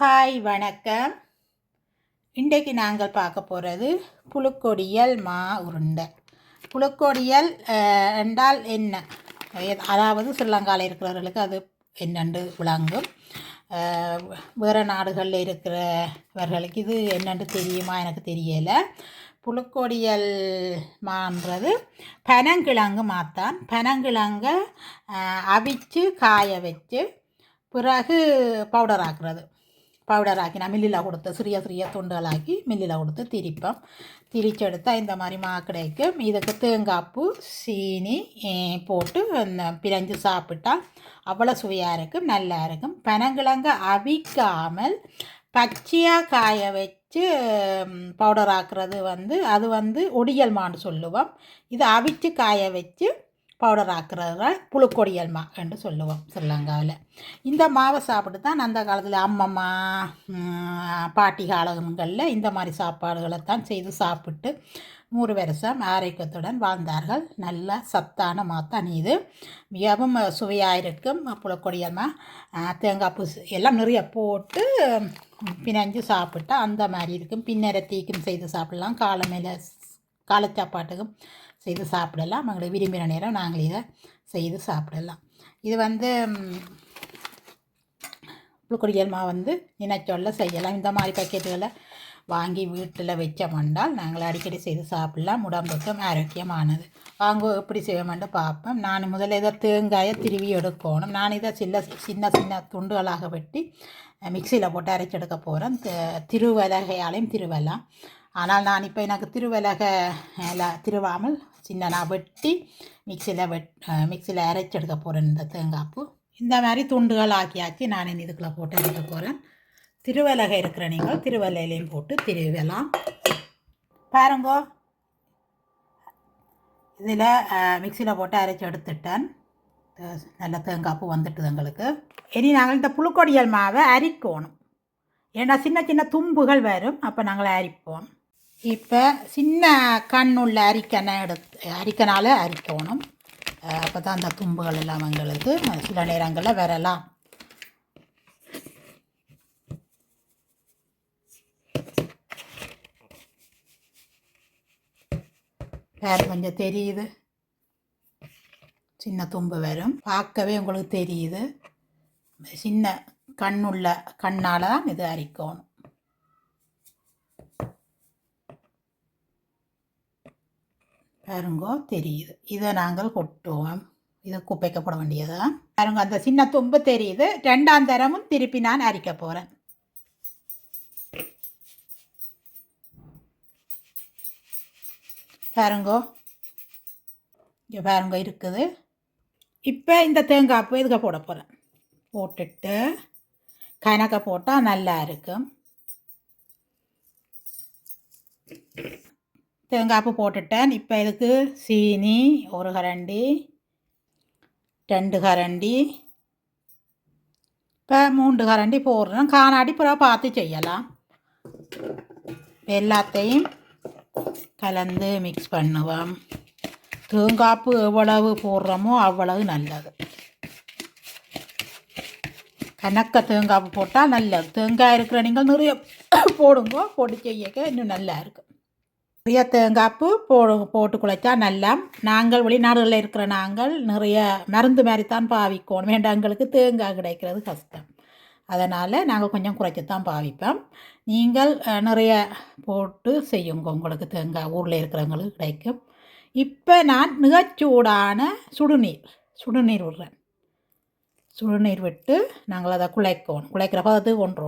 Hi வணக்கம். இன்றைக்கு நாங்கள் பார்க்க போகிறது புழுக்கொடியல் மா உருண்டை. புழுக்கொடியல் என்றால் என்ன? அதாவது ஸ்ரீலங்காவில் இருக்கிறவர்களுக்கு அது என்னென்று விளங்கும். வேறு நாடுகளில் இருக்கிறவர்களுக்கு இது என்னென்று தெரியுமா? எனக்கு தெரியலை. புழுக்கொடியல் மான்றது பனங்கிழங்கு மாத்தான். பனங்கிழங்கை அவிச்சு காய வச்சு பிறகு பவுடர் ஆக்குறது. பவுடர் ஆக்கினா நான் மில்லில் கொடுத்து சிறிய சிறிய துண்டுகளாக்கி மில்லில் கொடுத்து திரிப்போம் திரிச்செடுத்தால் இந்த மாதிரி மா கிடைக்கும் இதுக்கு தேங்காய்ப்பு சீனி போட்டு அந்த பிரிஞ்சு சாப்பிட்டா அவ்வளோ சுவையாக இருக்கும் நல்லா இருக்கும். பனங்கிழங்க அவிக்காமல் பச்சையாக காய வச்சு பவுடர் ஆக்குறது வந்து அது வந்து ஒடியல் மான்னு சொல்லுவோம். இது அவிச்சு காய வச்சு பவுடர் ஆக்குறத புழுக்கொடியல் மா என்று சொல்லுவோம் ஸ்ரீலங்காவில் இந்த மாவை சாப்பிட்டு தான் அந்த காலத்தில் அம்மம்மா பாட்டி காலங்களில் இந்த மாதிரி சாப்பாடுகளை தான் செய்து சாப்பிட்டு நூறு வருஷம் ஆரோக்கியத்துடன் வாழ்ந்தார்கள். நல்ல சத்தான மாத்தான் இது மிகவும் சுவையாக இருக்கும். புழுக்கொடியல் தேங்காய் பூசு எல்லாம் நிறைய போட்டு பிணைஞ்சு சாப்பிட்டா அந்த மாதிரி இருக்கும். பின்னரத்தீக்கும் செய்து சாப்பிடலாம். காலை மேலே காலை சாப்பாட்டுக்கும் செய்து சாப்பிடலாம். அவங்களுக்கு விரும்பின நேரம் நாங்கள் இதை செய்து சாப்பிடலாம். இது வந்து ம், மாவு வந்து நினைச்சொல்ல செய்யலாம். இந்த மாதிரி பக்கெட்டுகளை வாங்கி வீட்டில் வச்சோம்னால் நாங்கள் அடிக்கடி செய்து சாப்பிடலாம். உடம்புக்கும் ஆரோக்கியமானது. வாங்க எப்படி செய்வோம்னு பார்ப்போம். நான் முதல்ல இதை தேங்காயை திருவி எடுக்கணும். நான் இதை சின்ன சின்ன சின்ன துண்டுகளாக வெட்டி மிக்சியில் போட்டு அரைச்செடுக்க போகிறேன் திருவலகையாலையும் திருவலாம். ஆனால் நான் இப்போ எனக்கு திருவலகை எல்லாம் திருவாமல் சின்ன நான் வெட்டி மிக்சியில் வெட் மிக்சியில் அரைச்செடுக்க போகிறேன் இந்த தேங்காய்ப்பு இந்த மாதிரி துண்டுகள் ஆக்கியாச்சு. நான் இதுக்குள்ளே போட்டு எடுக்க போகிறேன் திருவலகை இருக்கிற நீங்கள் திருவல்லையிலையும் போட்டு திருவலாம். பாருங்கோ. இதில் மிக்சியில் போட்டு அரைச்சி எடுத்துட்டேன். நல்ல தேங்காய்ப்பு வந்துட்டுது எங்களுக்கு. இனி நாங்கள் இந்த புழுக்கொடியல் மாவை அரிக்கணும். ஏன்னா சின்ன சின்ன தும்புகள் வரும். அப்போ நாங்கள் அரிப்போம். இப்போ சின்ன கண்ணுள்ள அரிக்கனை எடுத்து அரிக்கனால் அரிக்கணும். அப்போ தான் அந்த தும்புகள் எல்லாம் எங்களுக்கு சில நேரங்களில் வரலாம். வேறு கொஞ்சம் தெரியுது. சின்ன தும்பு வரும். பார்க்கவே உங்களுக்கு தெரியுது. சின்ன கண்ணுள்ள கண்ணால் தான் இது அரிக்கணும். பாருங்கோ தெரியுது. இதை நாங்கள் கொட்டுவோம். இது குப்பைக்கப்பட வேண்டியதா? பாருங்க அந்த சின்ன தும்பு தெரியுது. ரெண்டாம் தரமும் திருப்பி நான் அரிக்க போகிறேன் பாருங்கோ. இங்கே பாருங்க இருக்குது. இப்போ இந்த தேங்காய் பூ இதுக்கு போட போகிறேன் போட்டுட்டு கணக்க போட்டால் நல்லா இருக்கும். தேங்காய்ப்பு போட்டுட்டேன். இப்போ இதுக்கு சீனி ஒரு கரண்டி ரெண்டு கரண்டி இப்போ மூன்று கரண்டி போடுறேன். காணாடி புறா பார்த்து செய்யலாம். எல்லாத்தையும் கலந்து மிக்ஸ் பண்ணுவோம். தேங்காய்ப்பு எவ்வளவு போடுறோமோ அவ்வளவு நல்லது. கணக்க தேங்காய்ப்பு போட்டால் நல்லது. தேங்காய் இருக்கிற நீங்கள் நிறைய போடுங்க போட்டு செய்யக்க இன்னும் நல்லா இருக்கும் நிறைய தேங்காய்ப்பு போடு போட்டு குழைச்சா நல்லா. நாங்கள் வெளிநாடுகளில் இருக்கிற நாங்கள் நிறைய மருந்து மாதிரி தான் பாவிக்கணும். வேண்டாம் எங்களுக்கு தேங்காய் கிடைக்கிறது கஷ்டம். அதனால் நாங்கள் கொஞ்சம் குறைச்சி தான் பாவிப்போம். நீங்கள் நிறைய போட்டு செய்யுங்க. உங்களுக்கு தேங்காய் ஊரில் இருக்கிறவங்களுக்கு கிடைக்கும். இப்போ நான் நிகச்சூடான சுடுநீர் சுடுநீர் விடுறேன். சுடுநீர் விட்டு நாங்கள் அதை குழைக்கணும். குழைக்கிற பதத்துக்கு கொண்டு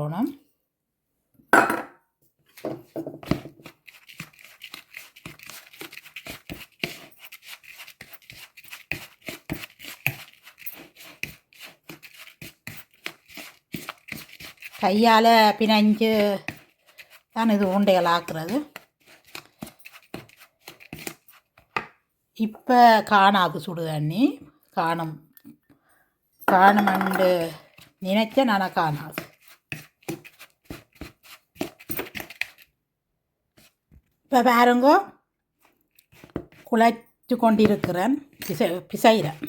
கையால் பிணைஞ்சு தான் இது உருண்டைகள் ஆக்குறது. இப்போ காணாது சுடு தண்ணி. காணும். காணுமெண்டு நினைச்ச நான் காணாது. இப்போ பாருங்கோ குழைச்சு கொண்டிருக்கிறேன். பிசை பிசைகிறேன்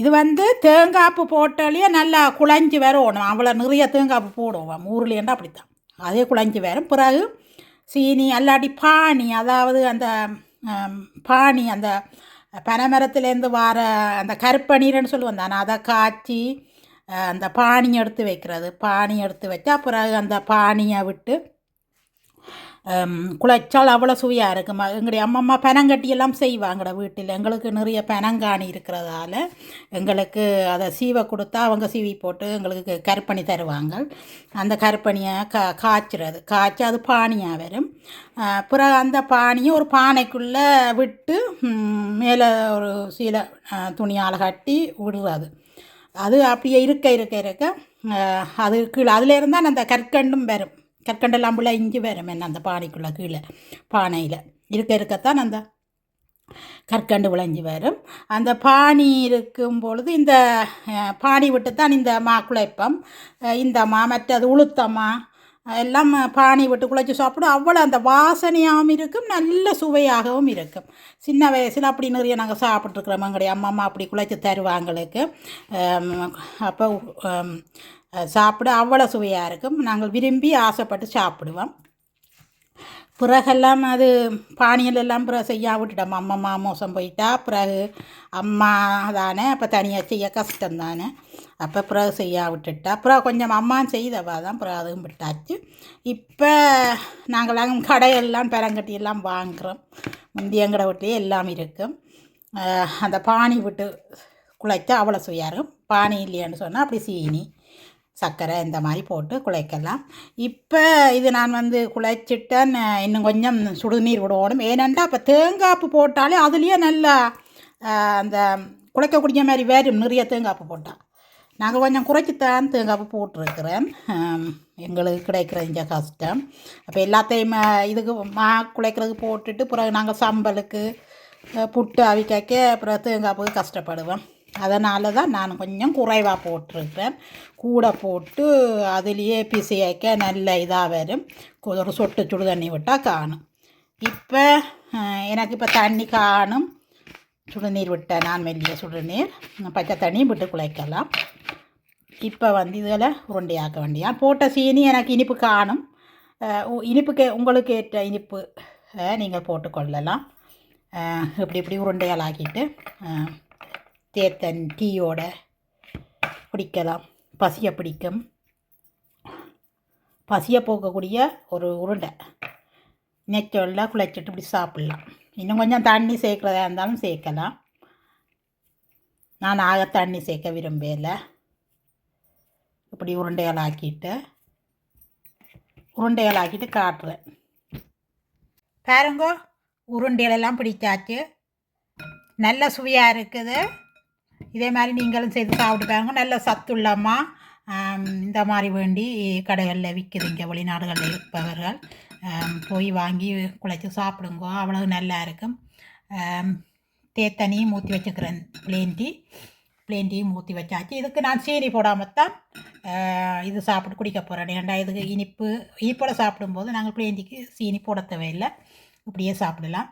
இது வந்து தேங்காய்ப்பு போட்டாலேயே நல்லா குழஞ்சி வரணும். அவ்வளோ நிறைய தேங்காய்ப்பு போடுவோம். ஊர்லேண்டா அப்படித்தான். அதே குழஞ்சி வரும். பிறகு சீனி அல்லாட்டி பானி அதாவது அந்த பானி அந்த பனைமரத்துலேருந்து வர அந்த கருப்பணீர்னு சொல்லுவோம் தானே அதை காய்ச்சி அந்த பானி எடுத்து வைக்கிறது. பானி எடுத்து வச்சா பிறகு அந்த பானியை விட்டு குழைச்சால் அவ்வளோ சுவையாக இருக்கும் எங்களுடைய அம்மம்மா பனங்கட்டி எல்லாம் செய்வாங்கட வீட்டில் எங்களுக்கு நிறைய பனங்காணி இருக்கிறதால எங்களுக்கு அதை சீவை கொடுத்தா அவங்க சீவி போட்டு எங்களுக்கு கருப்பணி தருவாங்க அந்த கருப்பணியை கா காய்ச்சுறது காய்ச்சி அது பானியாக வரும் பிறகு அந்த பானியை ஒரு பானைக்குள்ளே விட்டு மேலே ஒரு சீலை துணியால் கட்டி விடுறது அது அப்படியே இருக்க இருக்க இருக்க அது கீழே அதில் இருந்தால் அந்த கற்கண்டும் வரும் கற்கண்டெல்லாம் புள்ள இஞ்சி வரும் என்ன அந்த பானைக்குள்ளே கீழே பானையில். இருக்க இருக்கத்தான் அந்த கற்கண்டு விளைஞ்சி வரும். அந்த பானி இருக்கும் பொழுது இந்த பானி விட்டு தான் இந்த மா குழைப்பம். இந்த மா மற்றது உளுத்தம்மா எல்லாம் பானி விட்டு குழைச்சி சாப்பிடும். அவ்வளோ அந்த வாசனையாகவும் இருக்கும் நல்ல சுவையாகவும் இருக்கும். சின்ன வயசில் அப்படி நிறைய நாங்கள் சாப்பிட்ருக்குறோம் எங்களுடைய அம்மா அம்மா அப்படி குழைச்சி தருவாங்களுக்கு. அப்போ சாப்பிட அவ்வளோ சுவையாக இருக்கும். நாங்கள் விரும்பி ஆசைப்பட்டு சாப்பிடுவோம். பிறகெல்லாம் அது பானியில் எல்லாம் பிறகு செய்ய விட்டுட்டோம் அம்மம்மா மோசம் போயிட்டா பிறகு அம்மா தானே அப்போ தனியாக செய்ய கஷ்டம் தானே. அப்போ பிறகு செய்ய விட்டுட்டா அப்புறம் கொஞ்சம் அம்மா செய்தவா தான் பிறகு அதுவும் விட்டாச்சு. இப்போ நாங்களாம் கடையெல்லாம் பெரங்கட்டியெல்லாம் வாங்குகிறோம் முந்தி எங்கட வீட்லேயே எல்லாம் இருக்கும். அந்த பானி விட்டு குழைச்சா அவ்வளோ சுவையாக இருக்கும். பானி இல்லையான்னு சொன்னால் அப்படி சீனி சர்க்கரை இந்த மாதிரி போட்டு குழைக்கலாம். இப்போ இது நான் வந்து குழைச்சிட்டேன். இன்னும் கொஞ்சம் சுடுநீர் விடணும். ஏனென்றால் இப்போ தேங்காய்ப்பு போட்டாலே அதுலேயே நல்லா அந்த குழைக்கக்கூடிய மாதிரி வேறும் நிறைய தேங்காய்ப்பு போட்டால் நாங்கள் கொஞ்சம் குறைச்சித்தான் தேங்காய்ப்பு போட்டிருக்கிறேன். எங்களுக்கு கிடைக்கிற இந்த கஷ்டம். அப்போ எல்லாத்தையும் இதுக்கு மா குழைக்கிறதுக்கு போட்டுட்டு பிறகு நாங்கள் சம்பலுக்கு புட்டு அவிக்காக்க அப்புறம் தேங்காய்ப்புக்கு கஷ்டப்படுவோம். அதனால தான் நான் கொஞ்சம் குறைவாக போட்டிருக்கிறேன். கூட போட்டு அதுலேயே பிசையாக்க நல்ல இதாக வரும். ஒரு சொட்டு சுடு தண்ணி விட்டால் காணும். இப்போ எனக்கு இப்போ தண்ணி காணும். சுடுநீர் விட்டேன் நான் மெல்லிய சுடுநீர். பச்சை தண்ணியும் விட்டு குழைக்கலாம். இப்போ வந்து இதில் உருண்டையாக்க வேண்டியான் போட்ட சீனி எனக்கு இனிப்பு காணும். இனிப்புக்கு உங்களுக்கு ஏற்ற இனிப்பு நீங்கள் போட்டுக்கொள்ளலாம் இப்படி இப்படி உருண்டையாலாக்கிட்டு அஹ், தேத்தன் டீயோட பிடிக்கலாம் பசியை பிடிக்கும். பசியை போக்கக்கூடிய ஒரு உருண்டை. நெச்சொல்ல குழைச்சிட்டு இப்படி சாப்பிட்லாம். இன்னும் கொஞ்சம் தண்ணி சேர்க்குறதா இருந்தாலும் சேர்க்கலாம். நான் ஆக தண்ணி சேர்க்க விரும்பல. இப்படி உருண்டைகள் ஆக்கிட்டு உருண்டைகள் ஆக்கிட்டு காட்டுறேன். பாருங்கோ உருண்டைகளெல்லாம் பிடிச்சாச்சு. நல்ல சுவையாக இருக்குது. இதே மாதிரி நீங்களும் செய்து சாப்பிட்டு பாருங்க. நல்ல சத்துள்ளம்மா. இந்த மாதிரி வேண்டி கடைகளில் விற்குது இங்கே வெளிநாடுகளில் இருப்பவர்கள் போய் வாங்கி குழைச்சி சாப்பிடுங்க அவ்வளவு நல்லா இருக்கும். தேத்தனியும் ஊற்றி வச்சுக்கிறேன். பிளேன் டீ பிளேன் டீயும் ஊற்றி வச்சாச்சு. இதுக்கு நான் சீனி போடாமல் தான் இது சாப்பிட்டு குடிக்க போகிறேன் ஏன்டா இதுக்கு இனிப்பு இனிப்போட சாப்பிடும்போது நாங்கள் பிளேன் டீக்கு சீனி போட தேவையில்லை இப்படியே சாப்பிடலாம்.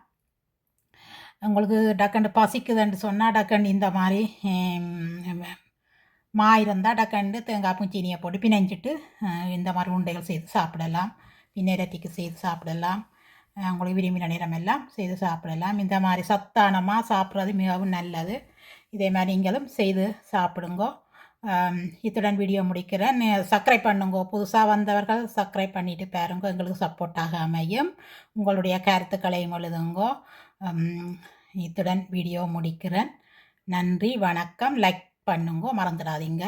உங்களுக்கு டக்கண்டு பசிக்குதுன்னு சொன்னால் டக்கண்டு இந்த மாதிரி மா இருந்தால் டக்கண்டு தேங்காய் சீனியை போட்டு பிணைஞ்சிட்டு இந்த மாதிரி உண்டைகள் செய்து சாப்பிடலாம். பின்னரத்திக்கு செய்து சாப்பிடலாம். உங்களுக்கு விரும்பின நேரம் எல்லாம் செய்து சாப்பிடலாம். இந்த மாதிரி சத்தானமாக சாப்பிட்றது மிகவும் நல்லது. இதே மாதிரி நீங்களும் செய்து சாப்பிடுங்கோ. இத்துடன் வீடியோ முடிக்கிறேன். சப்ஸ்கிரைப் பண்ணுங்க. புதுசாக வந்தவர்கள் சப்ஸ்கிரைப் பண்ணிவிட்டு பாருங்க. எங்களுக்கு சப்போர்ட்டாக அமையும். உங்களுடைய கருத்துக்களையும் எழுதுங்கோ. இத்துடன் வீடியோ முடிக்கிறேன். நன்றி வணக்கம். லைக் பண்ணுங்க மறந்துடாதீங்க.